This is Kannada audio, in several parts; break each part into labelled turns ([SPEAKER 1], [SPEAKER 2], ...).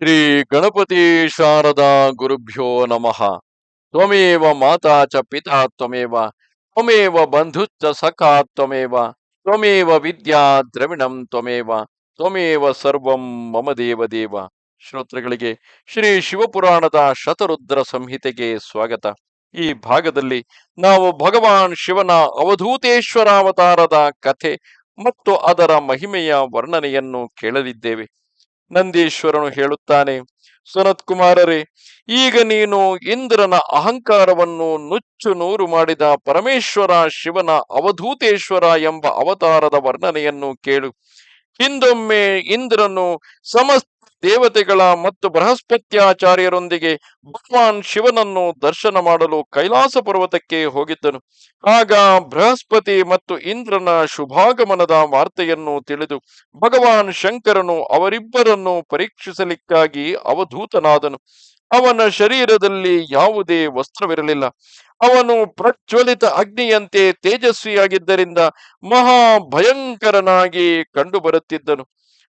[SPEAKER 1] ಶ್ರೀ ಗಣಪತಿ ಶಾರದಾ ಗುರುಭ್ಯೋ ನಮಃ. ತ್ವಮೇವ ಮಾತಾ ಚ ಪಿತಾ ತ್ವಮೇವ ತ್ವಮೇವ ಬಂಧುಶ್ಚ ಸಖಾ ತ್ವಮೇವ ತ್ವಮೇವ ವಿದ್ಯಾ ದ್ರವಿಣಂ ತ್ವಮೇವ ತ್ವಮೇವ ಸರ್ವಂ ಮಮ ದೇವ ದೇವ. ಶ್ರೋತೃಗಳಿಗೆ ಶ್ರೀ ಶಿವಪುರಾಣದ ಶತರುದ್ರ ಸಂಹಿತೆಗೆ ಸ್ವಾಗತ. ಈ ಭಾಗದಲ್ಲಿ ನಾವು ಭಗವಾನ್ ಶಿವನ ಅವಧೂತೇಶ್ವರಾವತಾರದ ಕಥೆ ಮತ್ತು ಅದರ ಮಹಿಮೆಯ ವರ್ಣನೆಯನ್ನು ಕೇಳಲಿದ್ದೇವೆ. ನಂದೀಶ್ವರನು ಹೇಳುತ್ತಾನೆ, ಸನತ್ ಕುಮಾರರೇ, ಈಗ ನೀನು ಇಂದ್ರನ ಅಹಂಕಾರವನ್ನು ನುಚ್ಚು ನೂರು ಮಾಡಿದ ಪರಮೇಶ್ವರ ಶಿವನ ಅವಧೂತೇಶ್ವರ ಎಂಬ ಅವತಾರದ ವರ್ಣನೆಯನ್ನು ಕೇಳು. ಹಿಂದೊಮ್ಮೆ ಇಂದ್ರನು ಸಮಸ್ತ ದೇವತೆಗಳ ಮತ್ತು ಬೃಹಸ್ಪತ್ಯಾಚಾರ್ಯರೊಂದಿಗೆ ಭಗವಾನ್ ಶಿವನನ್ನು ದರ್ಶನ ಮಾಡಲು ಕೈಲಾಸ ಪರ್ವತಕ್ಕೆ ಹೋಗಿದ್ದನು. ಆಗ ಬೃಹಸ್ಪತಿ ಮತ್ತು ಇಂದ್ರನ ಶುಭಾಗಮನದ ವಾರ್ತೆಯನ್ನು ತಿಳಿದು ಭಗವಾನ್ ಶಂಕರನು ಅವರಿಬ್ಬರನ್ನು ಪರೀಕ್ಷಿಸಲಿಕ್ಕಾಗಿ ಅವಧೂತನಾದನು. ಅವನ ಶರೀರದಲ್ಲಿ ಯಾವುದೇ ವಸ್ತ್ರವಿರಲಿಲ್ಲ. ಅವನು ಪ್ರಜ್ವಲಿತ ಅಗ್ನಿಯಂತೆ ತೇಜಸ್ವಿಯಾಗಿದ್ದರಿಂದ ಮಹಾ ಭಯಂಕರನಾಗಿ ಕಂಡುಬರುತ್ತಿದ್ದನು.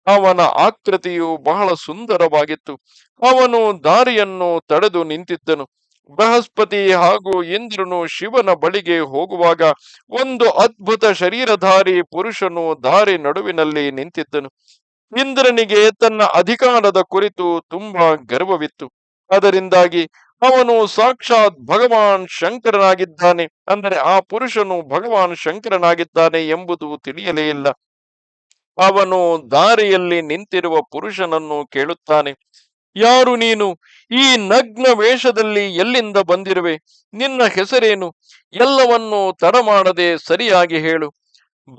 [SPEAKER 1] ಅವನ ಆಕೃತಿಯು ಬಹಳ ಸುಂದರವಾಗಿತ್ತು. ಅವನು ದಾರಿಯನ್ನು ತಡೆದು ನಿಂತಿದ್ದನು. ಬೃಹಸ್ಪತಿ ಹಾಗೂ ಇಂದ್ರನು ಶಿವನ ಬಳಿಗೆ ಹೋಗುವಾಗ ಒಂದು ಅದ್ಭುತ ಶರೀರಧಾರಿ ಪುರುಷನು ದಾರಿ ನಡುವಿನಲ್ಲಿ ನಿಂತಿದ್ದನು. ಇಂದ್ರನಿಗೆ ತನ್ನ ಅಧಿಕಾರದ ಕುರಿತು ತುಂಬಾ ಗರ್ವವಿತ್ತು. ಅದರಿಂದಾಗಿ ಅವನು ಸಾಕ್ಷಾತ್ ಭಗವಾನ್ ಶಂಕರನಾಗಿದ್ದಾನೆ. ಅಂದರೆ ಆ ಪುರುಷನು ಭಗವಾನ್ ಶಂಕರನಾಗಿದ್ದಾನೆ ಎಂಬುದು ತಿಳಿಯಲೇ ಇಲ್ಲ. ಅವನು ದಾರಿಯಲ್ಲಿ ನಿಂತಿರುವ ಪುರುಷನನ್ನು ಕೇಳುತ್ತಾನೆ, ಯಾರು ನೀನು? ಈ ನಗ್ನ ವೇಷದಲ್ಲಿ ಎಲ್ಲಿಂದ ಬಂದಿರುವೆ? ನಿನ್ನ ಹೆಸರೇನು? ಎಲ್ಲವನ್ನು ತಡಮಾಡದೆ ಸರಿಯಾಗಿ ಹೇಳು.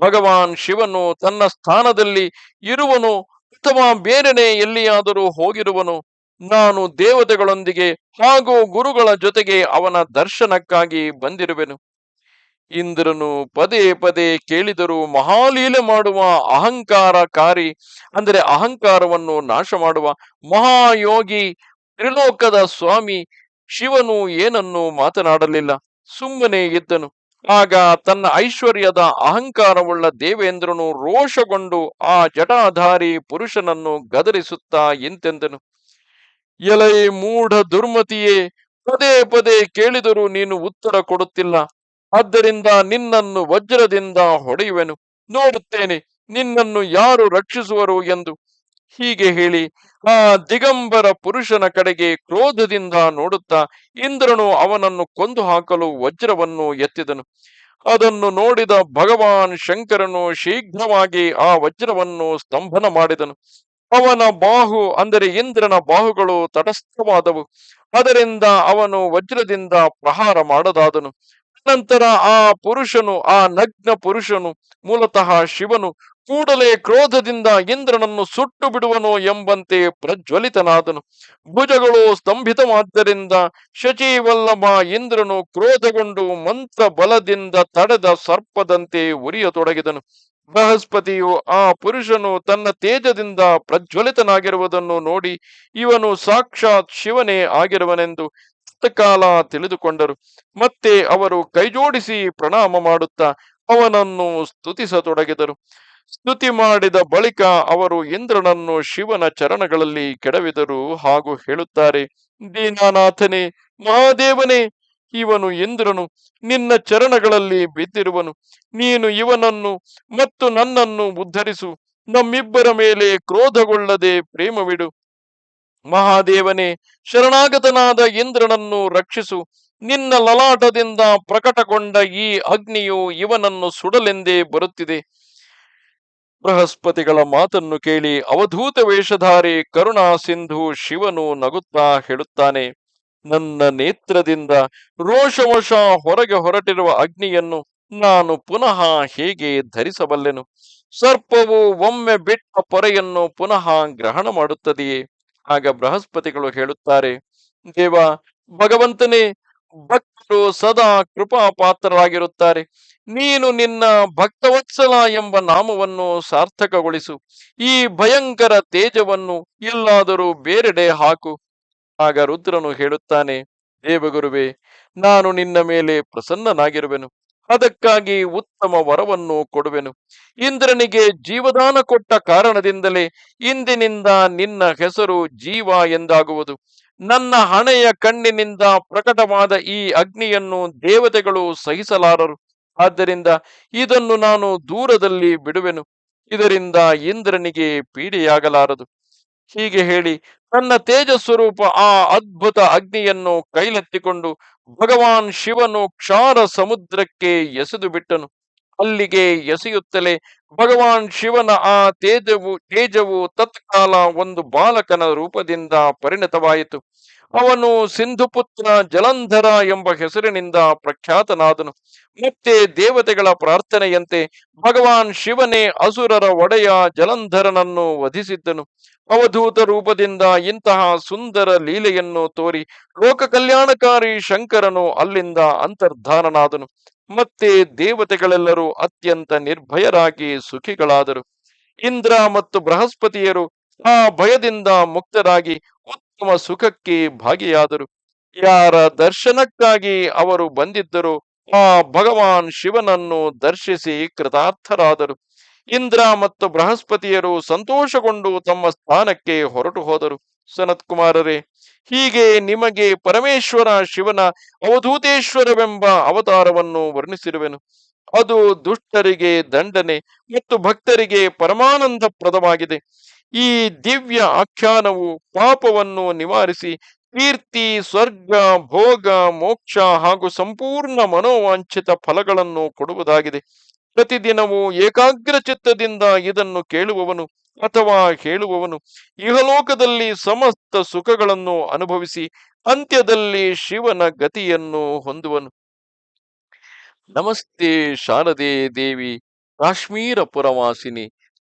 [SPEAKER 1] ಭಗವಾನ್ ಶಿವನು ತನ್ನ ಸ್ಥಾನದಲ್ಲಿ ಇರುವನು, ಅಥವಾ ಬೇರೆನೆ ಎಲ್ಲಿಯಾದರೂ ಹೋಗಿರುವನು. ನಾನು ದೇವತೆಗಳೊಂದಿಗೆ ಹಾಗೂ ಗುರುಗಳ ಜೊತೆಗೆ ಅವನ ದರ್ಶನಕ್ಕಾಗಿ ಬಂದಿರುವೆನು. ಇಂದ್ರನು ಪದೇ ಪದೇ ಕೇಳಿದರೂ ಮಹಾಲೀಲೆ ಮಾಡುವ ಅಹಂಕಾರಕಾರಿ, ಅಂದರೆ ಅಹಂಕಾರವನ್ನು ನಾಶ ಮಾಡುವ ಮಹಾಯೋಗಿ ತ್ರಿಲೋಕದ ಸ್ವಾಮಿ ಶಿವನು ಏನನ್ನು ಮಾತನಾಡಲಿಲ್ಲ. ಸುಮ್ಮನೆ ಇದ್ದನು. ಆಗ ತನ್ನ ಐಶ್ವರ್ಯದ ಅಹಂಕಾರವುಳ್ಳ ದೇವೇಂದ್ರನು ರೋಷಗೊಂಡು ಆ ಜಟಾಧಾರಿ ಪುರುಷನನ್ನು ಗದರಿಸುತ್ತಾ ಎಂತೆಂದನು. ಎಲೈ ಮೂಢ ದುರ್ಮತಿಯೇ, ಪದೇ ಪದೇ ಕೇಳಿದರೂ ನೀನು ಉತ್ತರ ಕೊಡುತ್ತಿಲ್ಲ. ಆದ್ದರಿಂದ ನಿನ್ನನ್ನು ವಜ್ರದಿಂದ ಹೊಡೆಯುವೆನು. ನೋಡುತ್ತೇನೆ, ನಿನ್ನನ್ನು ಯಾರು ರಕ್ಷಿಸುವರು ಎಂದು. ಹೀಗೆ ಹೇಳಿ ಆ ದಿಗಂಬರ ಪುರುಷನ ಕಡೆಗೆ ಕ್ರೋಧದಿಂದ ನೋಡುತ್ತಾ ಇಂದ್ರನು ಅವನನ್ನು ಕೊಂದು ಹಾಕಲು ವಜ್ರವನ್ನು ಎತ್ತಿದನು. ಅದನ್ನು ನೋಡಿದ ಭಗವಾನ್ ಶಂಕರನು ಶೀಘ್ರವಾಗಿ ಆ ವಜ್ರವನ್ನು ಸ್ತಂಭನ ಮಾಡಿದನು. ಅವನ ಬಾಹು ಅಂದರೆ ಇಂದ್ರನ ಬಾಹುಗಳು ತಟಸ್ಥವಾದವು. ಅದರಿಂದ ಅವನು ವಜ್ರದಿಂದ ಪ್ರಹಾರ ಮಾಡದಾದನು. ನಂತರ ಆ ಪುರುಷನು, ಆ ನಗ್ನ ಪುರುಷನು, ಮೂಲತಃ ಶಿವನು ಕೂಡಲೇ ಕ್ರೋಧದಿಂದ ಇಂದ್ರನನ್ನು ಸುಟ್ಟು ಬಿಡುವನು ಎಂಬಂತೆ ಪ್ರಜ್ವಲಿತನಾದನು. ಭುಜಗಳು ಸ್ತಂಭಿತವಾದ್ದರಿಂದ ಶಚಿವಲ್ಲಭ ಇಂದ್ರನು ಕ್ರೋಧಗೊಂಡು ಮಂತ್ರ ಬಲದಿಂದ ತಡೆದ ಸರ್ಪದಂತೆ ಉರಿಯತೊಡಗಿದನು. ಬೃಹಸ್ಪತಿಯು ಆ ಪುರುಷನು ತನ್ನ ತೇಜದಿಂದ ಪ್ರಜ್ವಲಿತನಾಗಿರುವುದನ್ನು ನೋಡಿ ಇವನು ಸಾಕ್ಷಾತ್ ಶಿವನೇ ಆಗಿರುವನೆಂದು ಕಾಲ ತಿಳಿದುಕೊಂಡರು. ಮತ್ತೆ ಅವರು ಕೈಜೋಡಿಸಿ ಪ್ರಣಾಮ ಮಾಡುತ್ತಾ ಅವನನ್ನು ಸ್ತುತಿಸತೊಡಗಿದರು. ಸ್ತುತಿ ಮಾಡಿದ ಬಳಿಕ ಅವರು ಇಂದ್ರನನ್ನು ಶಿವನ ಚರಣಗಳಲ್ಲಿ ಕೆಡವಿದರು ಹಾಗೂ ಹೇಳುತ್ತಾರೆ ದೀನಾನಾಥನೇ ಮಹಾದೇವನೇ, ಇವನು ಇಂದ್ರನು. ನಿನ್ನ ಚರಣಗಳಲ್ಲಿ ಬಿದ್ದಿರುವನು. ನೀನು ಇವನನ್ನು ಮತ್ತು ನನ್ನನ್ನು ಉದ್ಧರಿಸು. ನಮ್ಮಿಬ್ಬರ ಮೇಲೆ ಕ್ರೋಧಗೊಳ್ಳದೆ ಪ್ರೇಮವಿಡು. ಮಹಾದೇವನೇ, ಶರಣಾಗತನಾದ ಇಂದ್ರನನ್ನು ರಕ್ಷಿಸು. ನಿನ್ನ ಲಲಾಟದಿಂದ ಪ್ರಕಟಗೊಂಡ ಈ ಅಗ್ನಿಯು ಇವನನ್ನು ಸುಡಲೆಂದೇ ಬರುತ್ತಿದೆ. ಬೃಹಸ್ಪತಿಗಳ ಮಾತನ್ನು ಕೇಳಿ ಅವಧೂತ ವೇಷಧಾರಿ ಕರುಣಾ ಸಿಂಧು ಶಿವನು ನಗುತ್ತಾ ಹೇಳುತ್ತಾನೆ, ನನ್ನ ನೇತ್ರದಿಂದ ರೋಷವಶ ಹೊರಗೆ ಹೊರಟಿರುವ ಅಗ್ನಿಯನ್ನು ನಾನು ಪುನಃ ಹೇಗೆ ಧರಿಸಬಲ್ಲೆನು? ಸರ್ಪವು ಒಮ್ಮೆ ಬಿಟ್ಟ ಪೊರೆಯನ್ನು ಪುನಃ ಗ್ರಹಣ ಮಾಡುತ್ತದೆಯೇ? ಆಗ ಬೃಹಸ್ಪತಿಗಳು ಹೇಳುತ್ತಾರೆ, ದೇವ, ಭಗವಂತನೇ, ಭಕ್ತರು ಸದಾ ಕೃಪಾ ಪಾತ್ರರಾಗಿರುತ್ತಾರೆ ನೀನು ನಿನ್ನ ಭಕ್ತವತ್ಸಲ ಎಂಬ ನಾಮವನ್ನು ಸಾರ್ಥಕಗೊಳಿಸು. ಈ ಭಯಂಕರ ತೇಜವನ್ನು ಎಲ್ಲಾದರೂ ಬೇರೆಡೆ ಹಾಕು. ಆಗ ರುದ್ರನು ಹೇಳುತ್ತಾನೆ, ದೇವಗುರುವೆ, ನಾನು ನಿನ್ನ ಮೇಲೆ ಪ್ರಸನ್ನನಾಗಿರುವೆನು. ಅದಕ್ಕಾಗಿ ಉತ್ತಮ ವರವನ್ನು ಕೊಡುವೆನು. ಇಂದ್ರನಿಗೆ ಜೀವದಾನ ಕೊಟ್ಟ ಕಾರಣದಿಂದಲೇ ಇಂದಿನಿಂದ ನಿನ್ನ ಹೆಸರು ಜೀವ ಎಂದಾಗುವುದು. ನನ್ನ ಹಣೆಯ ಕಣ್ಣಿನಿಂದ ಪ್ರಕಟವಾದ ಈ ಅಗ್ನಿಯನ್ನು ದೇವತೆಗಳು ಸಹಿಸಲಾರರು. ಆದ್ದರಿಂದ ಇದನ್ನು ನಾನು ದೂರದಲ್ಲಿ ಬಿಡುವೆನು. ಇದರಿಂದ ಇಂದ್ರನಿಗೆ ಪೀಡೆಯಾಗಲಾರದು. ಹೀಗೆ ಹೇಳಿ ತನ್ನ ತೇಜಸ್ವರೂಪ ಆ ಅದ್ಭುತ ಅಗ್ನಿಯನ್ನು ಕೈಲೆತ್ತಿಕೊಂಡು ಭಗವಾನ್ ಶಿವನು ಕ್ಷಾರ ಸಮುದ್ರಕ್ಕೆ ಎಸೆದು ಬಿಟ್ಟನು. ಅಲ್ಲಿಗೆ ಎಸೆಯುತ್ತಲೇ ಭಗವಾನ್ ಶಿವನ ಆ ತೇಜವು ತೇಜವು ತತ್ಕಾಲ ಒಂದು ಬಾಲಕನ ರೂಪದಿಂದ ಪರಿಣತವಾಯಿತು. ಅವನು ಸಿಂಧುಪುತ್ರ ಜಲಂಧರ ಎಂಬ ಹೆಸರಿನಿಂದ ಪ್ರಖ್ಯಾತನಾದನು. ಮತ್ತೆ ದೇವತೆಗಳ ಪ್ರಾರ್ಥನೆಯಂತೆ ಭಗವಾನ್ ಶಿವನೇ ಅಸುರರ ಒಡೆಯ ಜಲಂಧರನನ್ನು ವಧಿಸಿದ್ದನು. ಅವಧೂತ ರೂಪದಿಂದ ಇಂತಹ ಸುಂದರ ಲೀಲೆಯನ್ನು ತೋರಿ ಲೋಕ ಕಲ್ಯಾಣಕಾರಿ ಶಂಕರನು ಅಲ್ಲಿಂದ ಅಂತರ್ಧಾನನಾದನು. ಮತ್ತೆ ದೇವತೆಗಳೆಲ್ಲರೂ ಅತ್ಯಂತ ನಿರ್ಭಯರಾಗಿ ಸುಖಿಗಳಾದರು. ಇಂದ್ರ ಮತ್ತು ಬೃಹಸ್ಪತಿಯರು ಆ ಭಯದಿಂದ ಮುಕ್ತರಾಗಿ ಉತ್ತಮ ಸುಖಕ್ಕೆ ಭಾಗಿಯಾದರು. ಯಾರ ದರ್ಶನಕ್ಕಾಗಿ ಅವರು ಬಂದಿದ್ದರು ಆ ಭಗವಾನ್ ಶಿವನನ್ನು ದರ್ಶಿಸಿ ಕೃತಾರ್ಥರಾದರು. ಇಂದ್ರ ಮತ್ತು ಬೃಹಸ್ಪತಿಯರು ಸಂತೋಷಗೊಂಡು ತಮ್ಮ ಸ್ಥಾನಕ್ಕೆ ಹೊರಟು ಹೋದರು. ಸನತ್ ಕುಮಾರರೇ ಹೀಗೆ ನಿಮಗೆ ಪರಮೇಶ್ವರ ಶಿವನ ಅವಧೂತೇಶ್ವರವೆಂಬ ಅವತಾರವನ್ನು ವರ್ಣಿಸಿರುವೆನು. ಅದು ದುಷ್ಟರಿಗೆ ದಂಡನೆ ಮತ್ತು ಭಕ್ತರಿಗೆ ಪರಮಾನಂದಪ್ರದವಾಗಿದೆ. ಈ ದಿವ್ಯ ಆಖ್ಯಾನವು ಪಾಪವನ್ನು ನಿವಾರಿಸಿ, ಕೀರ್ತಿ, ಸ್ವರ್ಗ, ಭೋಗ, ಮೋಕ್ಷ ಹಾಗೂ ಸಂಪೂರ್ಣ ಮನೋವಾಂಛಿತ ಫಲಗಳನ್ನು ಕೊಡುವುದಾಗಿದೆ. ಪ್ರತಿದಿನವೂ ಏಕಾಗ್ರ ಚಿತ್ತದಿಂದ ಇದನ್ನು ಕೇಳುವವನು ಅಥವಾ ಹೇಳುವವನು ಇಹಲೋಕದಲ್ಲಿ ಸಮಸ್ತ ಸುಖಗಳನ್ನು ಅನುಭವಿಸಿ, ಅಂತ್ಯದಲ್ಲಿ ಶಿವನ ಗತಿಯನ್ನು ಹೊಂದುವನು. ನಮಸ್ತೆ ಶಾರದೆ ದೇವಿ, ಕಾಶ್ಮೀರ ಪುರವಾಸಿನಿ.